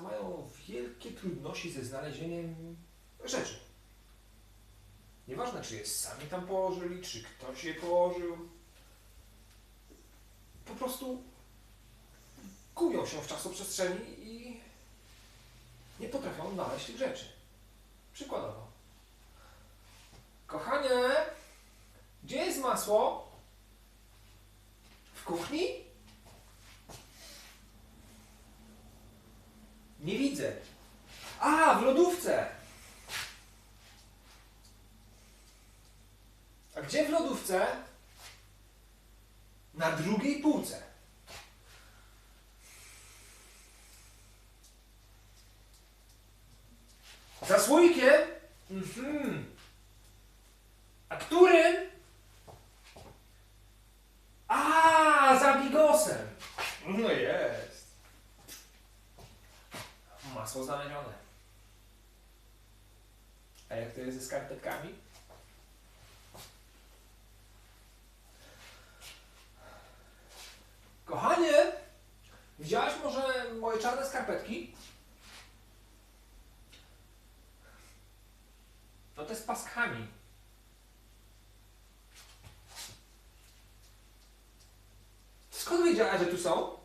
mają wielkie trudności ze znalezieniem rzeczy. Nieważne, czy je sami tam położyli, czy ktoś je położył. Po prostu gubią się w czasoprzestrzeni i nie potrafią znaleźć tych rzeczy. Przykładowo. Kochanie, gdzie jest masło? W kuchni? Nie widzę. A, w lodówce! A gdzie w lodówce? Na drugiej półce. Za słoikiem? Mhm. A którym? A, za bigosem. No jest. Masło znalezione. A jak to jest ze skarpetkami? Kochanie, widziałaś może moje czarne skarpetki? No te z paskami. Skąd wiedziałaś, że tu są?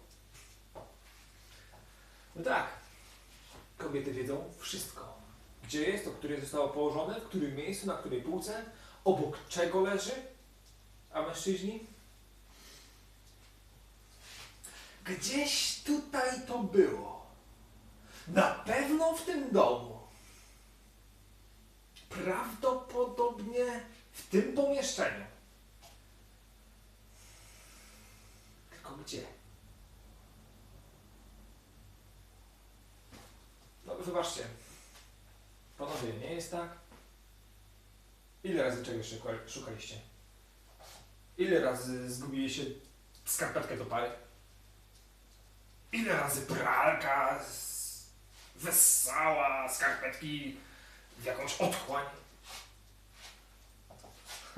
No tak. Kobiety wiedzą wszystko. Gdzie jest, o której zostało położone, w którym miejscu, na której półce, obok czego leży. A mężczyźni? Gdzieś tutaj to było. Na pewno w tym domu. Prawdopodobnie w tym pomieszczeniu. Tylko gdzie? No wybaczcie. Panowie, nie jest tak? Ile razy czegoś szuka- szukaliście? Ile razy zgubiliście skarpetkę do pary? Ile razy pralka z- wessała skarpetki w jakąś otchłań?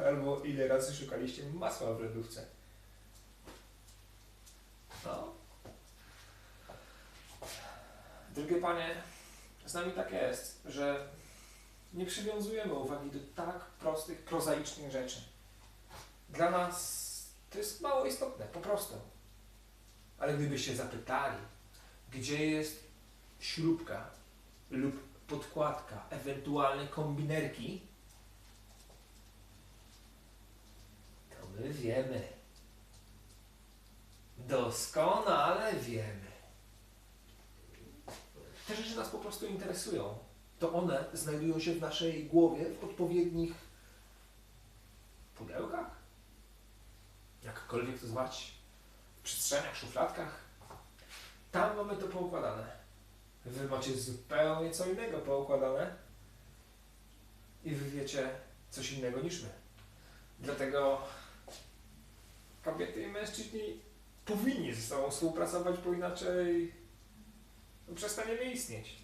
Albo ile razy szukaliście masła w lodówce? No. Drogie panie, z nami tak jest, że nie przywiązujemy uwagi do tak prostych, prozaicznych rzeczy. Dla nas to jest mało istotne, po prostu. Ale gdybyście zapytali, gdzie jest śrubka lub podkładka, ewentualne kombinerki, to my wiemy. Doskonale wiemy. Te rzeczy nas po prostu interesują. To one znajdują się w naszej głowie w odpowiednich pudełkach? Jakkolwiek to zwać? Przestrzeniach, szufladkach? Tam mamy to poukładane. Wy macie zupełnie co innego poukładane i wy wiecie coś innego niż my. Dlatego kobiety i mężczyźni powinni ze sobą współpracować, bo inaczej przestaniemy istnieć.